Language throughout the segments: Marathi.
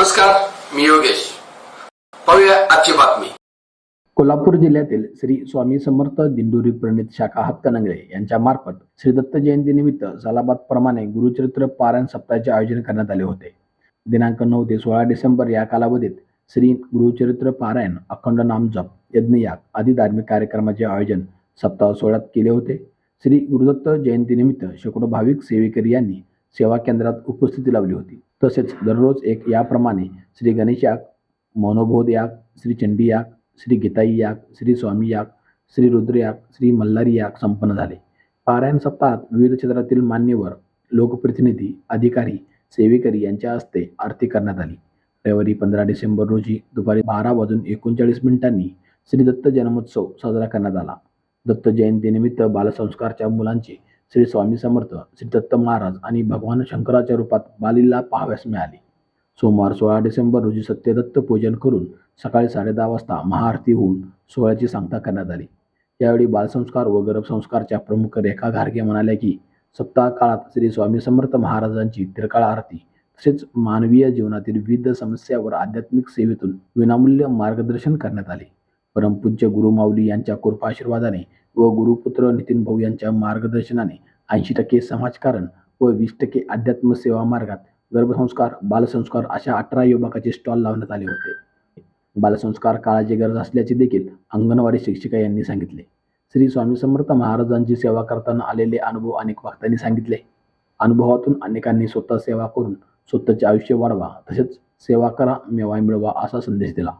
नमस्कार मी योगेश. पाहूया आजची बातमी. कोल्हापूर जिल्ह्यातील श्री स्वामी समर्थ दिंडोरी प्रणित शाखा हक्कनंगळे यांच्या मार्फत श्री दत्त जयंतीनिमित्त सालाबाद प्रमाणे गुरुचरित्र पारायण सप्ताहाचे आयोजन करण्यात आले होते. दिनांक नऊ ते सोळा डिसेंबर या कालावधीत श्री गुरुचरित्र पारायण अखंड नामजप यज्ञयाग आदी धार्मिक कार्यक्रमाचे आयोजन सप्ताह सोहळ्यात केले होते. श्री गुरुदत्त जयंतीनिमित्त शेकडो भाविक सेवेकरी यांनी सेवा केंद्रात उपस्थिती लावली होती. तसेच दररोज एक याप्रमाणे श्री गणेश याग मनोबोध याग श्री चंडी याग श्री गीताई याग श्री स्वामी याग श्री रुद्र याग श्री मल्हारी याग संपन्न झाले. पारायण सप्ताहात विविध क्षेत्रातील मान्यवर लोकप्रतिनिधी अधिकारी सेवेकरी यांच्या हस्ते आरती करण्यात आली. रविवारी पंधरा डिसेंबर रोजी दुपारी बारा वाजून एकोणचाळीस मिनिटांनी श्री दत्त जन्मोत्सव साजरा करण्यात आला. दत्त जयंतीनिमित्त बालसंस्कारच्या मुलांचे श्री स्वामी समर्थ श्री दत्त महाराज आणि भगवान शंकराच्या रूपात बालीला पाहाव्यास मिळाले. सोमवार सोळा डिसेंबर रोजी सत्यदत्त पूजन करून सकाळी साडेदहा वाजता महाआरती होऊन सोहळ्याची सांगता करण्यात आली. यावेळी बालसंस्कार व गर्भसंस्कारच्या प्रमुख रेखा घारगे म्हणाल्या की सप्ताह काळात श्री स्वामी समर्थ महाराजांची तिरकाळ आरती तसेच मानवीय जीवनातील विविध समस्यावर आध्यात्मिक सेवेतून विनामूल्य मार्गदर्शन करण्यात आले. परमपूज्य गुरुमाऊली यांच्या कृपाशीर्वादाने व गुरुपुत्र नितीन भाऊ यांच्या मार्गदर्शनाने ऐंशी टक्के समाजकारण व वीस टक्के अध्यात्म सेवा मार्गात गर्भसंस्कार बालसंस्कार अशा अठरा विभागाचे स्टॉल लावण्यात आले होते. बालसंस्कार काळाची गरज असल्याचे देखील अंगणवाडी शिक्षिका यांनी सांगितले. श्री स्वामी समर्थ महाराजांची सेवा करताना आलेले अनुभव अनेक वक्त्यांनी सांगितले. अनुभवातून अनेकांनी स्वतः सेवा करून स्वतःचे आयुष्य वाढवा तसेच सेवा करा मेवा मिळवा असा संदेश दिला.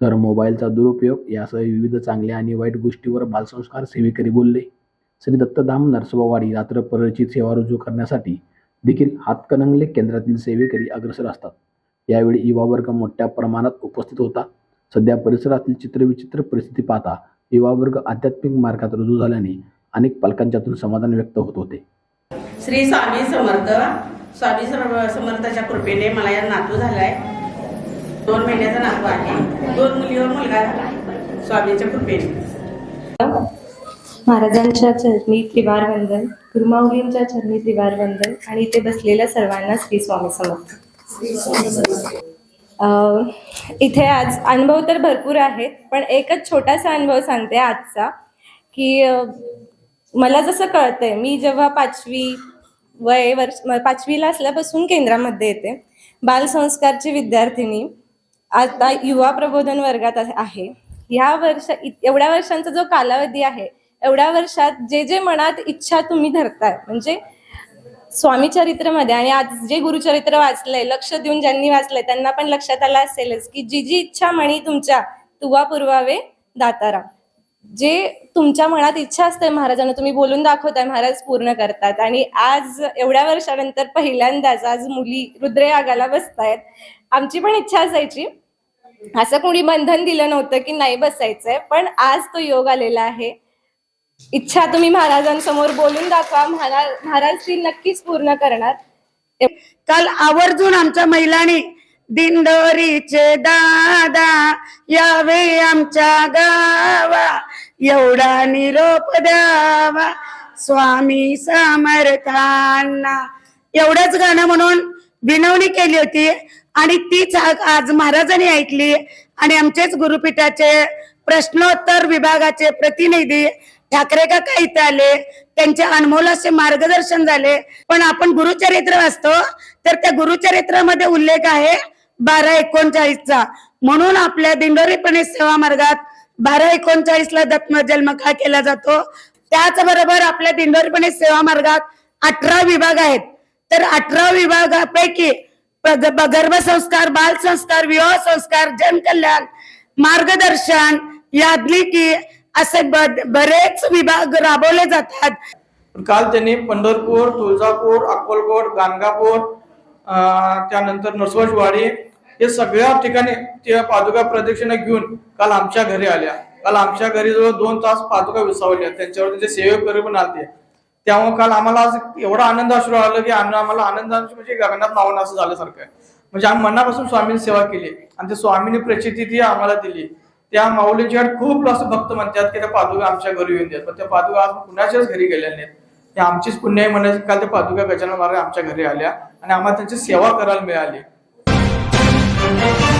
तर मोबाईलचा दुरुपयोग यासह विविध चांगल्या आणि वाईट गोष्टीवर बालसंस्कार सेवेकरी बोलले. श्री दत्तधाम नरसोबावाडी रात्र परळची सेवा रुजू करण्यासाठी देखील हातकणंगले केंद्रातील सेवेकरी अग्रसर असतात. यावेळी युवा वर्ग मोठ्या प्रमाणात उपस्थित होता. सध्या परिसरातील चित्रविचित्र परिस्थिती पाहता युवा वर्ग आध्यात्मिक मार्गात रुजू झाल्याने अनेक पालकांच्यातून समाधान व्यक्त होत होते. श्री स्वामी समर्थ स्वामी समर्थाच्या कृपेने मला या नातू झालाय. दोन महिन्याचा नातू आहे. दोन मुलीवर मुलगा झाला. स्वामीच्या कृपेने. महाराजांच्या चरणी त्रिवार वंदन गुरुमाऊलींच्या चरणी त्रिवार वंदन आणि इथे बसलेल्या सर्वांना श्री स्वामी समर्थ. इथे आज अनुभव तर भरपूर आहेत पण एकच छोटासा अनुभव सांगते आजचा की मला जसं कळतंय मी जेव्हा पाचवी वय वर्ष पाचवीला असल्यापासून केंद्रामध्ये येते. बालसंस्कारची विद्यार्थिनी आता युवा प्रबोधन वर्गात आहे- ह्या वर्ष एवढ्या वर्षांचा जो कालावधी आहे एवढ्या वर्षात जे जे मनात इच्छा तुम्ही धरताय म्हणजे स्वामी चरित्रमध्ये आणि आज जे गुरुचरित्र वाचलंय लक्ष देऊन ज्यांनी वाचलंय त्यांना पण लक्षात आलं असेलच की जी जी इच्छा म्हणी तुमच्या तुवा पुरवावे दातारा. जे तुमच्या मनात इच्छा असते महाराजांना तुम्ही बोलून दाखवताय महाराज पूर्ण करतात. आणि आज एवढ्या वर्षानंतर पहिल्यांदाच आज मुली रुद्रयागाला बसतायत. आमची पण इच्छा असायची. असं कोणी बंधन दिलं नव्हतं की नाही बसायचंय पण आज तो योग आलेला आहे. इच्छा तुम्ही महाराजांसमोर बोलून दाखवा. महाराज महाराज ती नक्कीच पूर्ण करणार. काल आवर्जून आमच्या महिलांनी दिंडोरीचे दादा यावे आमच्या गावा एवढा निरोप द्यावा स्वामी समर्थांना. एवढंच गाणं म्हणून विनवणी केली होती. आणि तीच आज महाराजांनी ऐकली. आणि आमचेच गुरुपीठाचे प्रश्नोत्तर विभागाचे प्रतिनिधी ठाकरे काका इथे आले. त्यांचे अनमोल असे मार्गदर्शन झाले. पण आपण गुरुचरित्र वाचतो तर त्या गुरुचरित्रामध्ये उल्लेख आहे बारा एकोणचाळीसचा. म्हणून आपल्या दिंडोरीपणे सेवा मार्गात बारा एकोणचाळीसला दत्म जन्म का केला जातो? त्याचबरोबर आपल्या दिंडोरीपणे सेवा मार्गात अठरा विभाग आहेत. तर अठरा विभागापैकी गर्भसंस्कार बालसंस्कार विवाह संस्कार जनकल्याण मार्गदर्शन यादलिकी असे बरेच विभाग राबवले जातात. काल त्यांनी पंढरपूर तुळजापूर अक्कलकोट गाणगापूर अं, त्यानंतर नरसोबाचवाडी हे सगळ्या ठिकाणी त्या पादुका प्रदक्षिणा घेऊन काल आमच्या घरी आल्या. काल आमच्या घरी जवळ दोन तास पादुका विसावल्या. त्यांच्यावर त्यांचे सेवेकरी पण आले त्यामुळे काल आम्हाला आज एवढा आनंद असू आलं की आम्हाला आनंद म्हणजे गगनात लावणं असं झाल्यासारखं आहे. म्हणजे आम्ही मनापासून स्वामीने सेवा केली आणि त्या स्वामींनी प्रचिती ती आम्हाला दिली. त्या माऊलींच्या खूप असं भक्त म्हणतात की त्या पादुका आमच्या घरी येऊन देत. पण त्या पादुका आज कुणाच्याच घरी गेल्या नाहीत. त्या आमचीच पुण्य म्हणायची काल त्या पादुका गजानन महाराज आमच्या घरी आल्या आणि आम्हाला त्यांची सेवा करायला मिळाली.